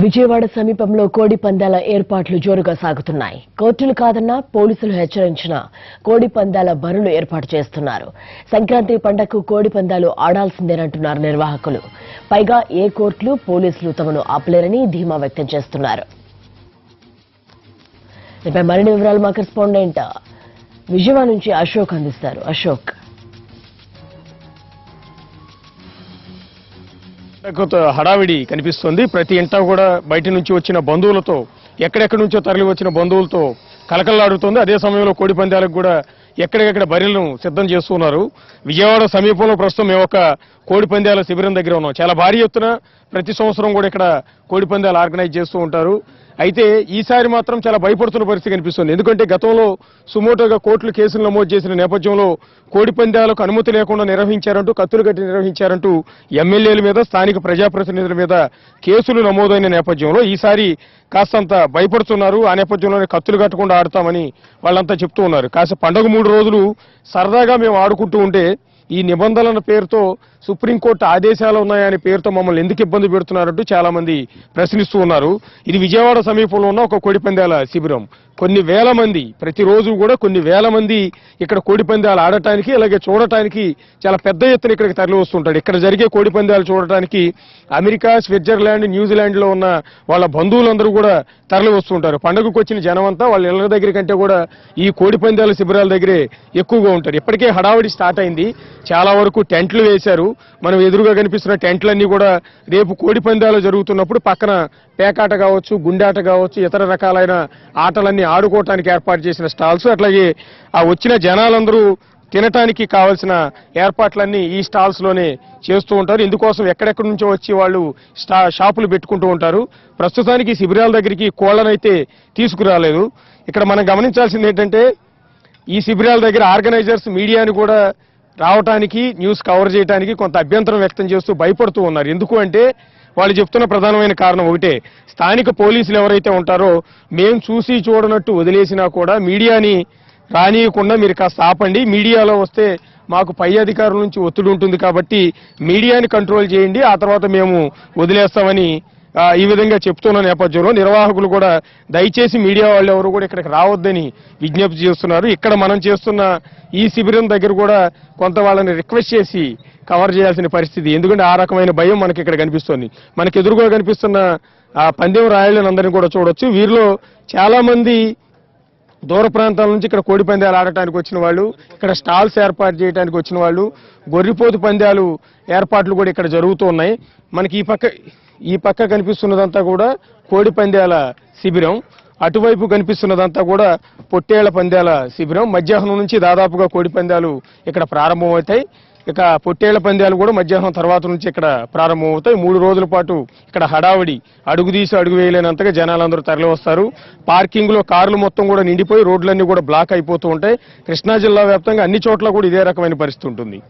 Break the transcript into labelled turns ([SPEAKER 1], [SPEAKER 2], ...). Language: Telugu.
[SPEAKER 1] విజయవాడ సమీపంలో కోడి పందాల ఏర్పాట్లు జోరుగా సాగుతున్నాయి. కోర్టులు కాదన్నా పోలీసులు హెచ్చరించిన కోడి పందాల బరులు ఏర్పాటు చేస్తున్నారు. సంక్రాంతి పండగకు కోడి పందాలు ఆడాల్సిందేనంటున్నారు నిర్వాహకులు. పైగా ఏ కోర్టులు పోలీసులు తమను ఆపలేరని ధీమా వ్యక్తం చేస్తున్నారు. మరిన్ని వివరాలు మా కరెస్పాండెంట్ విజయవాడ నుంచి అశోక్ అందిస్తారు. అశోక్.
[SPEAKER 2] హడావిడి కనిపిస్తుంది. ప్రతి ఇంటా కూడా బయట నుంచి వచ్చిన బంధువులతో ఎక్కడెక్కడి నుంచో తరలి వచ్చిన బంధువులతో కలకల్లాడుతుంది. అదే సమయంలో కోడి పందాలకు కూడా ఎక్కడికక్కడ బరిలను సిద్ధం చేస్తున్నారు. విజయవాడ సమీపంలో ప్రస్తుతం మేము ఒక కోడి పందాల శిబిరం దగ్గర ఉన్నాం. చాలా భారీ ఎత్తున ప్రతి సంవత్సరం కూడా ఇక్కడ కోడిపందాలు ఆర్గనైజ్ చేస్తూ ఉంటారు. అయితే ఈసారి మాత్రం చాలా భయపడుతున్న పరిస్థితి కనిపిస్తుంది. ఎందుకంటే గతంలో సుమోటోగా కోర్టులు కేసులు నమోదు చేసిన నేపథ్యంలో కోడిపందాలకు అనుమతి లేకుండా నిర్వహించారంటూ కత్తులు కట్టి నిర్వహించారంటూ ఎమ్మెల్యేల మీద స్థానిక ప్రజాప్రతినిధుల మీద కేసులు నమోదైన నేపథ్యంలో ఈసారి కాస్తంత భయపడుతున్నారు. ఆ నేపథ్యంలోనే కత్తులు కట్టకుండా ఆడతామని వాళ్ళంతా చెప్తూ ఉన్నారు. కాస్త పండగ మూడు రోజులు సరదాగా మేము ఆడుకుంటూ ఉంటే ఈ నిబంధనల పేరుతో సుప్రీంకోర్టు ఆదేశాలు ఉన్నాయనే పేరుతో మమ్మల్ని ఎందుకు ఇబ్బంది పెడుతున్నారంటూ చాలా మంది ప్రశ్నిస్తూ ఉన్నారు. ఇది విజయవాడ సమీపంలో ఉన్న ఒక కోడిపందాల శిబిరం. కొన్ని వేల మంది ప్రతిరోజు కూడా కొన్ని వేల మంది ఇక్కడ కోడిపందాలు ఆడటానికి అలాగే చూడటానికి చాలా పెద్ద ఎత్తున ఇక్కడికి తరలి వస్తుంటాడు ఇక్కడ జరిగే కోడిపందాలు చూడటానికి అమెరికా స్విట్జర్లాండ్ న్యూజిలాండ్లో ఉన్న వాళ్ళ బంధువులందరూ కూడా తరలి వస్తుంటారు. పండుగకు వచ్చిన జనమంతా వాళ్ళ ఇళ్ళ దగ్గర కంటే కూడా ఈ కోడిపందాల శిబిరాల దగ్గరే ఎక్కువగా ఉంటారు. ఇప్పటికే హడావిడి స్టార్ట్ అయింది. చాలా వరకు టెంట్లు వేశారు. మనం ఎదురుగా కనిపిస్తున్న టెంట్లన్నీ కూడా రేపు కోడి పందాలు జరుగుతున్నప్పుడు పక్కన పేకాట కావచ్చు గుండాట కావచ్చు ఇతర రకాలైన ఆటలన్నీ ఆడుకోవటానికి ఏర్పాటు చేసిన స్టాల్స్. అట్లాగే ఆ వచ్చిన జనాలందరూ తినటానికి కావాల్సిన ఏర్పాట్లన్నీ ఈ స్టాల్స్లోనే చేస్తూ ఉంటారు. ఇందుకోసం ఎక్కడెక్కడి నుంచో వచ్చి వాళ్ళు స్టా షాపులు పెట్టుకుంటూ ఉంటారు. ప్రస్తుతానికి శిబిరాల దగ్గరికి కోళ్ళనైతే తీసుకురాలేదు. ఇక్కడ మనం గమనించాల్సింది ఏంటంటే ఈ శిబిరాల దగ్గర ఆర్గనైజర్స్ మీడియాని కూడా రావటానికి న్యూస్ కవర్ చేయడానికి కొంత అభ్యంతరం వ్యక్తం చేస్తూ భయపడుతూ ఉన్నారు. ఎందుకు అంటే వాళ్ళు చెప్తున్న ప్రధానమైన కారణం ఒకటే. స్థానిక పోలీసులు ఎవరైతే ఉంటారో మేము చూసి చూడనట్టు వదిలేసినా కూడా మీడియాని రానియకుండా మీరు కాస్త ఆపండి. మీడియాలో వస్తే మాకు పై అధికారుల నుంచి ఒత్తిడి ఉంటుంది కాబట్టి మీడియాని కంట్రోల్ చేయండి. ఆ తర్వాత మేము వదిలేస్తామని ఈ విధంగా చెప్తున్న నేపథ్యంలో నిర్వాహకులు కూడా దయచేసి మీడియా వాళ్ళు ఎవరు కూడా ఇక్కడికి రావద్దని విజ్ఞప్తి చేస్తున్నారు. ఇక్కడ మనం చేస్తున్న ఈ శిబిరం దగ్గర కూడా కొంత వాళ్ళని రిక్వెస్ట్ చేసి కవర్ చేయాల్సిన పరిస్థితి. ఎందుకంటే ఆ రకమైన భయం మనకి ఇక్కడ కనిపిస్తోంది. మనకి ఎదురుగా కనిపిస్తున్న ఆ పందెం రాయలని కూడా చూడొచ్చు. వీరిలో చాలా మంది దూర ప్రాంతాల నుంచి ఇక్కడ కోడి పందాలు ఆడటానికి వచ్చిన వాళ్ళు ఇక్కడ స్టాల్స్ ఏర్పాటు చేయడానికి వచ్చిన వాళ్ళు గొర్రెపోతు పందాలు ఏర్పాట్లు కూడా ఇక్కడ జరుగుతూ ఉన్నాయి. మనకి ఈ పక్క ఈ పక్క కనిపిస్తున్నదంతా కూడా కోడి పందాల శిబిరం. అటువైపు కనిపిస్తున్నదంతా కూడా పొట్టేళ్ళ పందాల శిబిరం. మధ్యాహ్నం నుంచి దాదాపుగా కోడి పందాలు ఇక్కడ ప్రారంభమవుతాయి. ఇక పొట్టేళ్ళ పందాలు కూడా మధ్యాహ్నం తర్వాత నుంచి ఇక్కడ ప్రారంభమవుతాయి. మూడు రోజుల పాటు ఇక్కడ హడావిడి అడుగు తీసి అడుగు వేయలేనంతగా జనాలందరూ తరలి వస్తారు. కార్లు మొత్తం కూడా నిండిపోయి రోడ్లన్నీ కూడా బ్లాక్ అయిపోతూ ఉంటాయి. కృష్ణా జిల్లా వ్యాప్తంగా అన్ని చోట్ల కూడా ఇదే రకమైన పరిస్థితి ఉంటుంది.